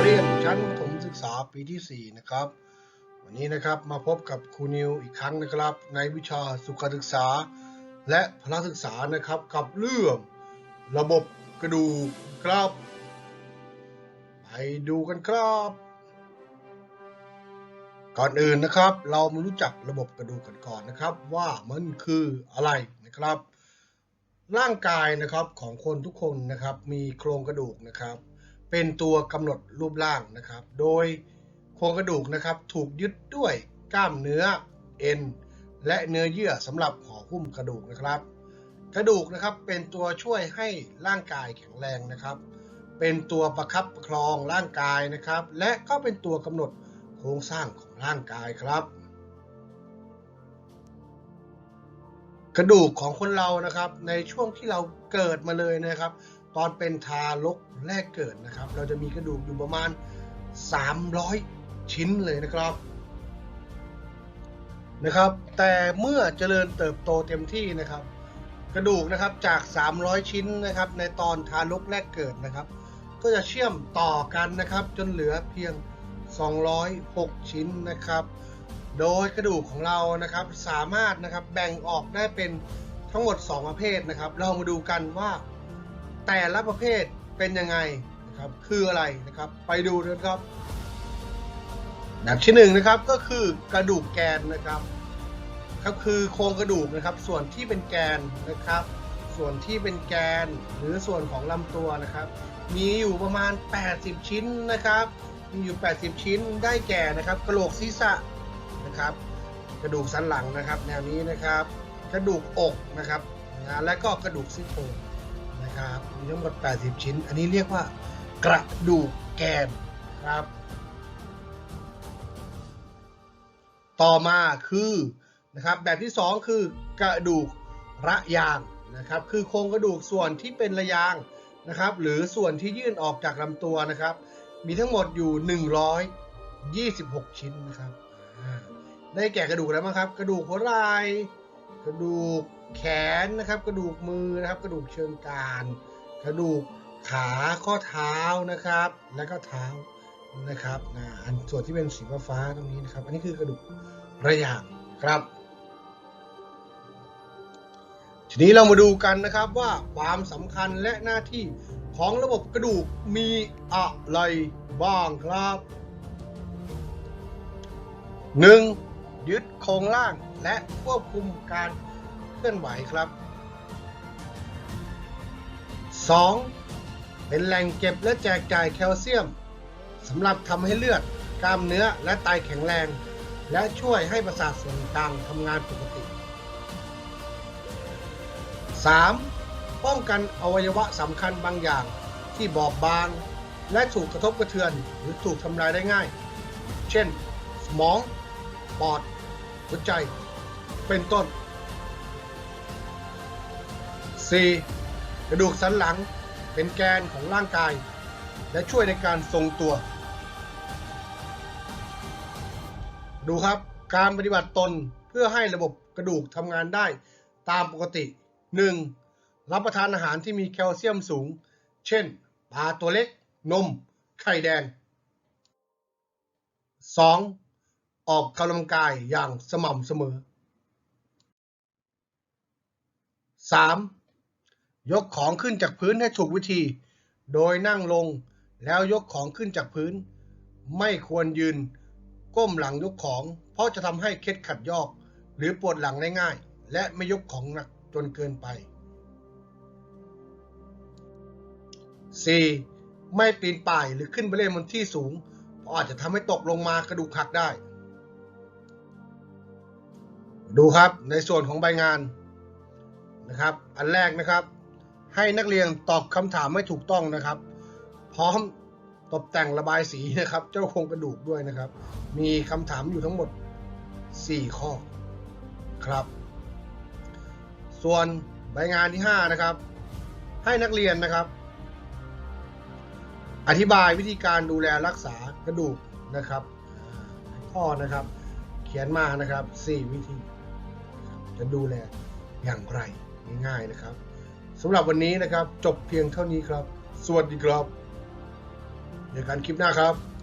เรียนชั้นปรมศึกษาปีที่ 4 นะครับ วันนี้นะครับมาพบกับครูนิวอีกครั้งนะครับ ในวิชาสุขศึกษา และพละศึกษานะครับกับเรื่องระบบกระดูกครับ ไปดูกันครับ ก่อนอื่นนะครับ เรามารู้จักระบบกระดูกกันก่อนนะครับ ว่ามันคืออะไรนะครับ ร่างกายนะครับของคนทุกคนนะครับมีโครงกระดูกนะครับ เป็นตัวกำหนดรูปร่างนะครับ โดยโครงกระดูกนะครับถูกยึดด้วยกล้ามเนื้อเอ็นและเนื้อเยื่อสำหรับห่อหุ้มกระดูกนะครับ กระดูกนะครับเป็นตัวช่วยให้ร่างกายแข็งแรงนะครับ เป็นตัวประคับประคองร่างกายนะครับ และก็เป็นตัวกำหนดโครงสร้างของร่างกายครับ กระดูกของคนเรานะครับ ในช่วงที่เราเกิดมาเลยนะครับ ตอนเป็นทารกแรกเกิดนะครับ เราจะมีกระดูกอยู่ประมาณ 300 ชิ้นเลยนะครับนะครับ แต่เมื่อเจริญเติบโตเต็มที่นะครับ กระดูกนะครับจาก 300 ชิ้นนะครับ ในตอนทารกแรกเกิดนะครับ ก็จะเชื่อมต่อกันนะครับ จนเหลือเพียง 206 ชิ้นนะครับ โดยกระดูกของเรานะครับสามารถนะครับแบ่งออกได้เป็นทั้งหมด 2 ประเภทนะครับ เรามาดูกันว่าแต่ละประเภทเป็นยังไงนะครับคืออะไรนะครับ ไปดูกันครับแบบที่หนึ่งนะครับก็คือกระดูกแกนนะครับครับคือโครงกระดูกนะครับ ส่วนที่เป็นแกนนะครับ ส่วนที่เป็นแกนหรือส่วนของลำตัวนะครับ มีอยู่ประมาณ 80 ชิ้นนะครับ มีอยู่ 80 ชิ้นได้แก่นะครับกระโหลกศีรษะ นะครับ กระดูกสันหลังนะครับ แนวนี้นะครับ กระดูกอกนะครับนะและก็กระดูกซี่โครงนะครับมีทั้งหมด 80 ชิ้น อันนี้เรียกว่ากระดูกแกนครับ ต่อมาคือนะครับแบบที่ 2 คือกระดูกระยางนะครับ คือโครงกระดูกส่วนที่เป็นระยางนะครับ หรือส่วนที่ยื่นออกจากลำตัวนะครับ มีทั้งหมดอยู่ 126 ชิ้นนะครับ ได้แก่กระดูกอะไรบ้งครับ กระดูกหัวไหล่กระดูกแขนนะครับ กระดูกมือนะครับ กระดูกเชิงกราน กระดูกขาข้อเท้านะครับ แล้วก็เท้านะครับอันส่วนที่เป็นสีฟ้าตรงนี้นะครับ อันนี้คือกระดูกระยางครับ ทีนี้เรามาดูกันนะครับว่าความสำคัญและหน้าที่ของระบบกระดูกมีอะไรบ้างครับ 1. ยึดโครงร่างและควบคุมการเคลื่อนไหวครับ 2. เป็นแหล่งเก็บและแจกจ่ายแคลเซียมสำหรับทำให้เลือด กล้ามเนื้อและไตแข็งแรง และช่วยให้ประสาทส่วนกลางทำงานปกติ 3. ป้องกันอวัยวะสำคัญบางอย่างที่บอบบาง และถูกกระทบกระเทือนหรือถูกทำลายได้ง่าย เช่น สมอง ปอด หัวใจ เป็นต้น 4. กระดูกสันหลังเป็นแกนของร่างกาย และช่วยในการทรงตัว ดูครับการปฏิบัติตนเพื่อให้ระบบกระดูกทำงานได้ตามปกติ 1. รับประทานอาหารที่มีแคลเซียมสูง เช่นปลาตัวเล็ก นม ไข่แดง 2. ออกกำลังกายอย่างสม่ำเสมอ 3. ยกของขึ้นจากพื้นให้ถูกวิธี โดยนั่งลงแล้วยกของขึ้นจากพื้น ไม่ควรยืน ก้มหลังยกของ เพราะจะทำให้เคล็ดขัดยอก หรือปวดหลังได้ง่าย และไม่ยกของหนักจนเกินไป 4. ไม่ปีนป่ายหรือขึ้นไปเล่นบนที่สูงเพราะอาจจะทำให้ตกลงมากระดูกหักได้ ดูครับในส่วนของใบงานนะครับ อันแรกนะครับ ให้นักเรียนตอบคำถามไม่ถูกต้องนะครับ พร้อมตกแต่งระบายสีนะครับ เจ้าโครงกระดูกด้วยนะครับ มีคำถามอยู่ทั้งหมด 4 ข้อครับ ส่วนใบงานที่ 5 นะครับ ให้นักเรียนนะครับ อธิบายวิธีการดูแลรักษากระดูกนะครับ ข้อนะครับ เขียนมานะครับ 4 วิธี จะดูแลอย่างไรง่ายๆนะครับสำหรับวันนี้นะครับจบเพียงเท่านี้ครับ สวัสดีครับเจอกันคลิปหน้าครับ